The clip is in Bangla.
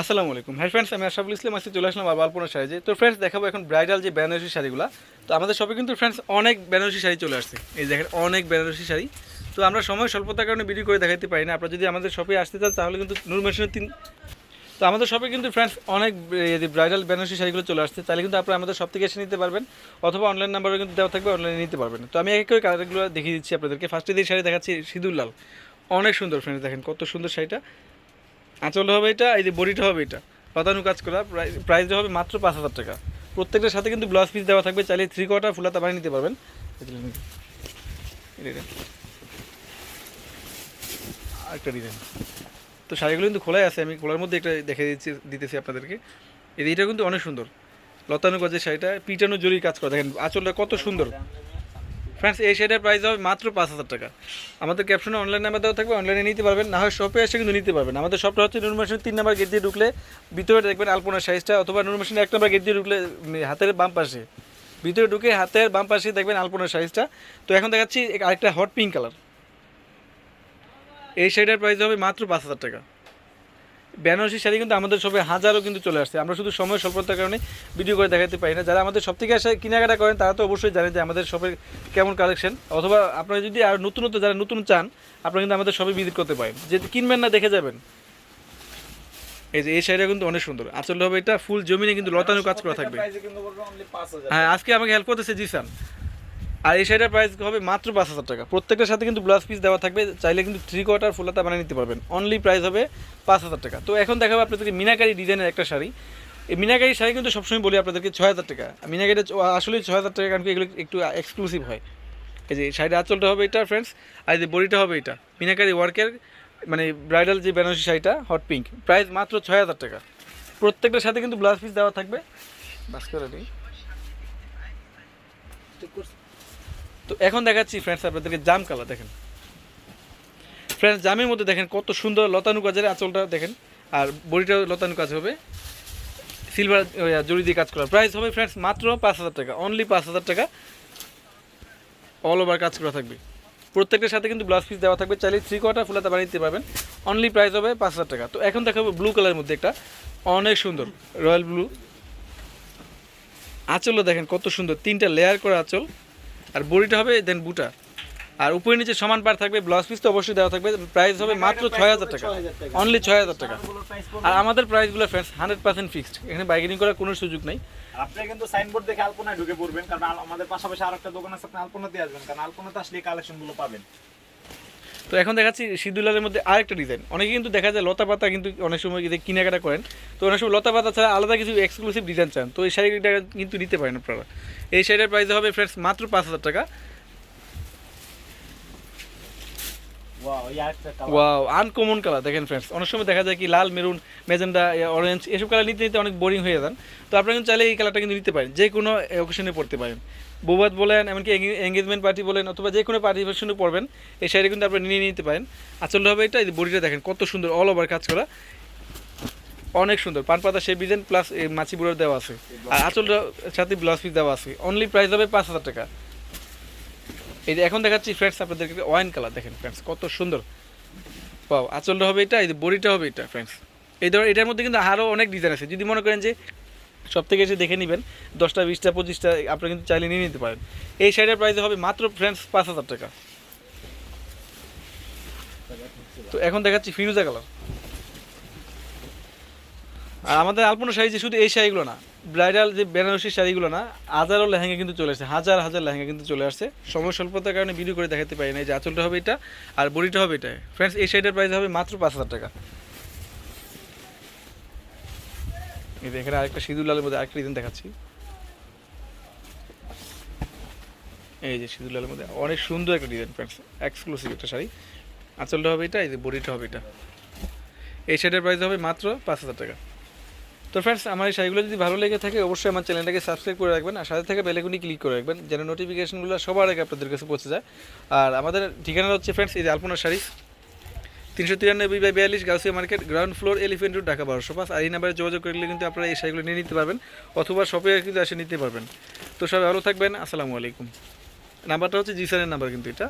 আসসালামু আলাইকুম। হ্যাঁ ফ্রেন্ডস আমি আশরাফুল ইসলাম, আজকে চলে আসলাম আবার আলপনা শাড়ি তো ফ্রেন্ডস দেখাবো এখন ব্রাইডাল যে বেনারসি শাড়িগুলো। তো আমাদের শপে কিন্তু ফ্রেন্ডস অনেক বেনারসি শাড়ি চলে আসছে। এই দেখেন, অনেক বেনারসি শাড়ি। তো আমরা সময় স্বল্পতার কারণে ভিডিও করে দেখাতে পারি না। আপনারা যদি আমাদের শপে আসতে চান, তাহলে কিন্তু নূর মেশিনের তিন তো আমাদের শপে কিন্তু ফ্রেন্ডস অনেক ব্রাইডাল বেনারসি শাড়িগুলো চলে আসছে। তাহলে কিন্তু আপনারা আমাদের সব থেকে এসে নিতে পারবেন। অথবা অনলাইন নাম্বারও কিন্তু দেওয়া থাকবে অনলাইনে নিতে পারবেন। তো আমি এক এক করে কালারগুলো দেখিয়ে দিচ্ছি আপনাদেরকে। ফার্স্টে দিয়ে শাড়ি দেখাচ্ছি সিঁদুর লাল অনেক সুন্দর ফ্রেন্ডস দেখেন কত সুন্দর শাড়িটা। আঁচল হবে এটা, এই যে বডিটা হবে এটা। লতানু কাজ করা প্রাইসটা হবে মাত্র পাঁচ হাজার টাকা। প্রত্যেকটার সাথে কিন্তু ব্লাউজ পিস দেওয়া থাকবে, চাইলে থ্রি কোয়ার্টার ফুলাতা বানিয়ে নিতে পারবেন। আরেকটা ডিজাইন তো শাড়িগুলো কিন্তু খোলাই আছে, আমি খোলার মধ্যে একটা দেখে দিচ্ছি, দিতেছি আপনাদেরকে। এটা কিন্তু অনেক সুন্দর। লতানু কাজের শাড়িটা, পিটানো জরি কাজ করা। দেখেন, আঁচলটা কত সুন্দর। ফ্রেন্ডস এই শাড়িটার প্রাইস হবে মাত্র পাঁচ হাজার টাকা। আমাদের ক্যাপশনে অনলাইন নাম্বার দেওয়া থাকবে অনলাইনে নিতে পারবেন, না হয় শপে এসে কিন্তু নিতে পারবেন। আমাদের শপটা হচ্ছে নুন মেশিনের তিন নাম্বার গেট দিয়ে ঢুকলে ভিতরে দেখবেন আলপনার সাইজটা অথবা নুন মেশিনের এক নাম্বার গেট দিয়ে ঢুকলে হাতের বাম পাশে। ভিতরে ঢুকে হাতের বাম পাশে দেখবেন আলপনার সাইজটা তো এখন দেখাচ্ছি আরেকটা হট পিঙ্ক কালার এই শাড়িটার প্রাইস হবে মাত্র পাঁচ হাজার টাকা। বেনারসি শাড়ি কিন্তু আমাদের সবে হাজারও কিন্তু চলে আসছে। আমরা শুধু সময় স্বল্পতার কারণে ভিডিও করে দেখাতে পারি না। যারা আমাদের সব থেকে এসে কেনাকাটা করেন তারা তো অবশ্যই জানেন যে আমাদের শপের কেমন কালেকশন অথবা আপনারা যদি আর নতুনত্ব যারা নতুন চান আপনারা কিন্তু আমাদের শপে ভিজিট করতে পারেন। যে কিনবেন না দেখে যাবেন। এই যে এই শাড়িটা কিন্তু অনেক সুন্দর। আসলে হবে এটা ফুল জমিনে কিন্তু লতানো কাজ করা থাকবে। হ্যাঁ আজকে আমাকে হেল্প করতেছে জিসান। আর এই শাড়িটার প্রাইস হবে মাত্র পাঁচ হাজার টাকা। প্রত্যেকটার সাথে কিন্তু ব্লাউজ পিস দেওয়া থাকবে, চাইলে কিন্তু থ্রি কোয়ার্টার ফুলাতা বানিয়ে নিতে পারবেন। অনলি প্রাইস হবে পাঁচ হাজার টাকা। তো এখন দেখাবো আপনাদেরকে মিনাকারি ডিজাইনের একটা শাড়ি। এই মিনাকারি শাড়ি কিন্তু সবসময় বলি আপনাদেরকে ছয় হাজার টাকা। মিনাকারি আসলে ছয় হাজার টাকা কারণ এগুলো একটু এক্সক্লুসিভ হয়। এই যে শাড়ির আঁচলটা হবে এটা ফ্রেন্ডস আর যে বডিটা হবে এটা। মিনাকারি ওয়ার্কের মানে ব্রাইডাল যে বেনারসি শাড়িটা হট পিঙ্ক প্রাইস মাত্র ছয় হাজার টাকা। প্রত্যেকটার সাথে কিন্তু ব্লাউজ পিস দেওয়া থাকবে। বাস করে তো এখন দেখাচ্ছি ফ্রেন্ডস আপনাদেরকে জাম কালার দেখেন। ফ্রেন্ডস জামের মধ্যে দেখেন কত সুন্দর লতানু কাজের আঁচলটা দেখেন। আর বডিটাও লতানু কাজ হবে। সিলভার জড়ি দিয়ে কাজ করা প্রাইস হবে ফ্রেন্ডস মাত্র পাঁচ হাজার টাকা। অনলি পাঁচ হাজার টাকা। অল ওভার কাজ করা থাকবে। প্রত্যেকটার সাথে কিন্তু ব্লাউজ পিস দেওয়া থাকবে। চাইলে থ্রি কোয়ার্টার ফুলাতে বানিয়ে দিতে পারবেন। অনলি প্রাইস হবে পাঁচ হাজার টাকা। তো এখন দেখাবো ব্লু কালারের মধ্যে একটা। অনেক সুন্দর। রয়্যাল ব্লু আঁচলও দেখেন কত সুন্দর। তিনটা লেয়ার করা আঁচল। আর বড়িটা হবে দেন বুটা। আর উপরে নিচে সমান পার থাকবে ব্লাউজ পিস তো অবশ্যই দেওয়া থাকবে। প্রাইস হবে মাত্র ছয় হাজার টাকা। অনলি ছয় হাজার টাকা। আর আমাদের প্রাইসগুলো ফ্রেন্ডস হান্ড্রেড পার্সেন্ট ফিক্সড এখানে বাইকিং করার কোনো সুযোগ নেই। আপনি কিন্তু সাইনবোর্ড দেখে আলপনায় ঢুকে পড়বেন কারণ আমাদের পাশাপাশি আর একটা দোকান আছে আপনি আলপনাতে আসবেন কারণ আলপনাতে আসলে কালেকশনগুলো কালেকশনগুলো পাবেন। তো এখন দেখাচ্ছি সিদ্ধুলালের মধ্যে আরেকটা ডিজাইন অনেকে কিন্তু দেখা যায় লতা পাতা কিন্তু অনেক সময় কেনাকাটা করেন। তো অনেক সময় লতা পাতা ছাড়া আলাদা কিছু এক্সক্লুসিভ ডিজাইন চান। তো এই শাড়িটা কিন্তু নিতে পারেন আপনারা। এই শাড়িটার প্রাইস হবে ফ্রেন্ডস মাত্র পাঁচ হাজার টাকা। ওয়াও আনকমন কালার দেখেন ফ্রেন্ডস অনেক সময় দেখা যায় কি লাল, মেরুন মেজেন্ডা অরেঞ্জ এসব কালার নিতে নিতে অনেক বোরিং হয়ে যান। তো আপনারা কিন্তু চাইলে এই কালারটা কিন্তু নিতে পারেন, যে কোনো অকেশনে পড়তে পারেন। বৌবাদ বলেন, এমনকি এঙ্গেজমেন্ট পার্টি বলেন, অথবা যে কোনো পার্টি ফাংশনে পড়বেন, এই শাড়ি কিন্তু আপনারা নিয়ে নিতে পারেন। আসলে হবে এটা বডিটা দেখেন, কত সুন্দর অল ওভার কাজ করা। অনেক সুন্দর, পান পাতা সেই ডিজাইন প্লাস মাছি বুড়োর দেওয়া আছে। আর আঁচলটা, সাথে ব্লাউজ পিস দেওয়া আছে। অনলি প্রাইস হবে পাঁচ হাজার টাকা। এই যে এখন দেখাচ্ছি ফ্রেন্ডস আপনাদেরকে ওয়াইন কালার দেখেন ফ্রেন্ডস কত সুন্দর। পাও আঁচলটা হবে এটা, এই যে বডিটা হবে এটা ফ্রেন্ডস এই ধর, এটার মধ্যে কিন্তু আরও অনেক ডিজাইন আছে। যদি মনে করেন যে সব থেকে এসে দেখে নেবেন, দশটা, বিশটা, পঁচিশটা, আপনারা কিন্তু চাইলে নিয়ে নিতে পারেন। এই শাড়ির প্রাইস হবে মাত্র ফ্রেন্ডস পাঁচ হাজার টাকা। তো এখন দেখাচ্ছি ফিরুজা কালার আর আমাদের আলপনা শাড়ি যে শুধু এই শাড়িগুলো না, ব্রাইডাল যে বেনারসি শাড়িগুলো না হাজারও লেহেঙ্গা কিন্তু চলে আসছে, হাজার হাজার লেহেঙ্গা কিন্তু চলে আসছে। সময় স্বল্পতার কারণে ভিডিও করে দেখাতে পারি না এই যে আঁচলটা হবে এটা আর বডিটা হবে এটা। ফ্রেন্ডস এই শাড়িটার প্রাইস হবে মাত্র পাঁচ হাজার টাকা। এই এখানে আরেকটা সিঁদুর লালের মধ্যে আরেকটা ডিজাইন দেখাচ্ছি। এই যে সিঁদুর লালের মধ্যে অনেক সুন্দর একটা ডিজাইন ফ্রেন্ডস এক্সক্লুসিভ একটা শাড়ি। আঁচলটা হবে এটা, এই যে বডিটা হবে এটা। এই শাড়িটার প্রাইস হবে মাত্র পাঁচ হাজার টাকা। তো ফ্রেন্ডস আমার এই শাড়িগুলো যদি ভালো লেগে থাকে, অবশ্যই আমার চ্যানেলটাকে সাবস্ক্রাইব করে রাখবেন আর সাথে থেকে বেলেগুনি ক্লিক করে রাখবেন, যেন নোটিফিকেশনগুলো সবার আগে আপনাদের কাছে পৌঁছে যায়। আর আমাদের ঠিকানা হচ্ছে ফ্রেন্ডস এই যে আলপনা শাড়ি, তিনশো তিরানব্বই বাই বিয়াল্লিশ Gausia market ground floor elephant road Dhaka বারোশো পাঁচ। আর এই নাম্বারে যোগাযোগ করলে কিন্তু আপনারা এই শাড়িগুলো নিয়ে নিতে পারবেন, অথবা শপে কিন্তু এসে নিতে পারবেন। তো সবাই ভালো থাকবেন, আসসালামু আলাইকুম। নাম্বারটা হচ্ছে জিসানের নাম্বার কিন্তু এটা।